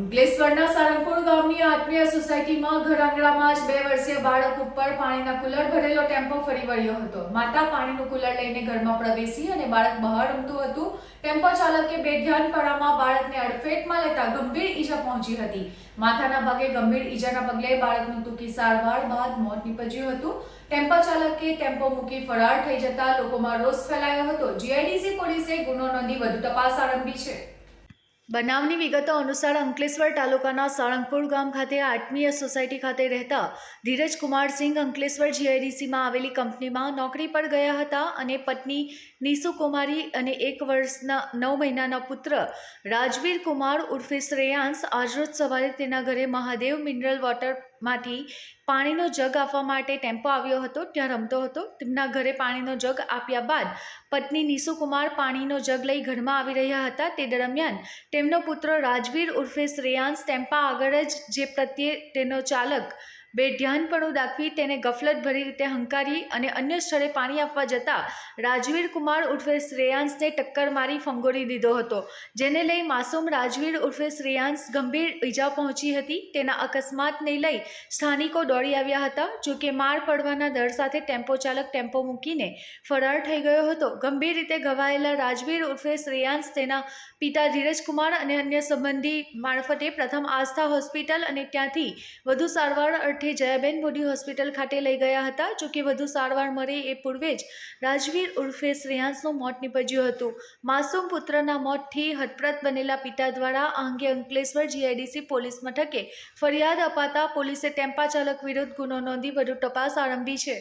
અંકલેશ્વરના સારંગપુર ગામની આત્મીય સોસાયટીમાં ઘર આંગણામાં જ બે વર્ષીય બાળક ઉપર પાણીના કુલર ભરેલો ટેમ્પો ફરી વળ્યો હતો. માતા પાણીનું કુલર લઈને ઘરમાં પ્રવેશી અને બાળક બહાર રમતું હતું. ટેમ્પો ચાલકે બેધ્યાનપણામાં બાળકને અડફેટમાં લેતા ગંભીર ઈજા પહોંચી હતી. માથાના ભાગે ગંભીર ઈજાના પગલે બાળકનું ટૂંકી સારવાર બાદ મોત નીપજ્યું હતું. ટેમ્પો ચાલકે ટેમ્પો મૂકી ફરાર થઈ જતા લોકોમાં રોષ ફેલાયો હતો. જીઆઈડીસી પોલીસે ગુનો નોંધી વધુ તપાસ આરંભી છે. બનાવની વિગતો અનુસાર અંકલેશ્વર તાલુકાના સાળંગપુર ગામ ખાતે આત્મીય સોસાયટી ખાતે રહેતા ધીરજ કુમારસિંહ અંકલેશ્વર જીઆઈડીસીમાં આવેલી કંપનીમાં નોકરી પર ગયા હતા અને પત્ની નીસુ કુમારી અને એક વર્ષના નવ મહિનાના પુત્ર રાજવીર કુમાર ઉર્ફે શ્રેયાંશ આજરોજ સવારે તેના ઘરે મહાદેવ મિનરલ વોટરમાંથી પાણીનો જગ આપવા માટે ટેમ્પો આવ્યો હતો, ત્યાં રમતો હતો. તેમના ઘરે પાણીનો જગ આપ્યા બાદ પત્ની નિશુકુમાર કુમાર પાણીનો જગ લઈ ઘરમાં આવી રહ્યા હતા. તે દરમિયાન તેમનો પુત્ર રાજવીર ઉર્ફે શ્રેયાંશ ટેમ્પા આગળ જ જે પ્રત્યે તેનો ચાલક બેધ્યાનપણું દાખવી તેને ગફલતભરી રીતે હંકારી અને અન્ય સ્થળે પાણી આપવા જતાં રાજવીર કુમાર ઉર્ફે શ્રેયાંશને ટક્કર મારી ફંગોળી દીધો હતો. જેને લઈ માસૂમ રાજવીર ઉર્ફે શ્રેયાંશ ગંભીર ઈજા પહોંચી હતી. તેના અકસ્માતને લઈ સ્થાનિકો દોડી આવ્યા હતા. જોકે માર પડવાના દર સાથે ટેમ્પો ચાલક ટેમ્પો મૂકીને ફરાર થઈ ગયો હતો. ગંભીર રીતે ઘવાયેલા રાજવીર ઉર્ફે શ્રેયાંશ તેના પિતા ધીરજકુમાર અને અન્ય સંબંધી મારફતે પ્રથમ આસ્થા હોસ્પિટલ અને ત્યાંથી વધુ સારવાર અર્થે જયાબેન મોદી હોસ્પિટલ ખાતે લઈ ગયા હતા જોકે વધુ સારવાર મળે એ પૂર્વે જ રાજવીર ઉર્ફે શ્રેયાંશનું મોત નીપજ્યું હતું. માસૂમ પુત્રના મોતથી હતપ્રત બનેલા પિતા દ્વારા આ અંગે અંકલેશ્વર જીઆઈડીસી પોલીસ મથકે ફરિયાદ અપાતા પોલીસે ટેમ્પા ચાલક વિરુદ્ધ ગુનો નોંધી વધુ તપાસ આરંભી છે.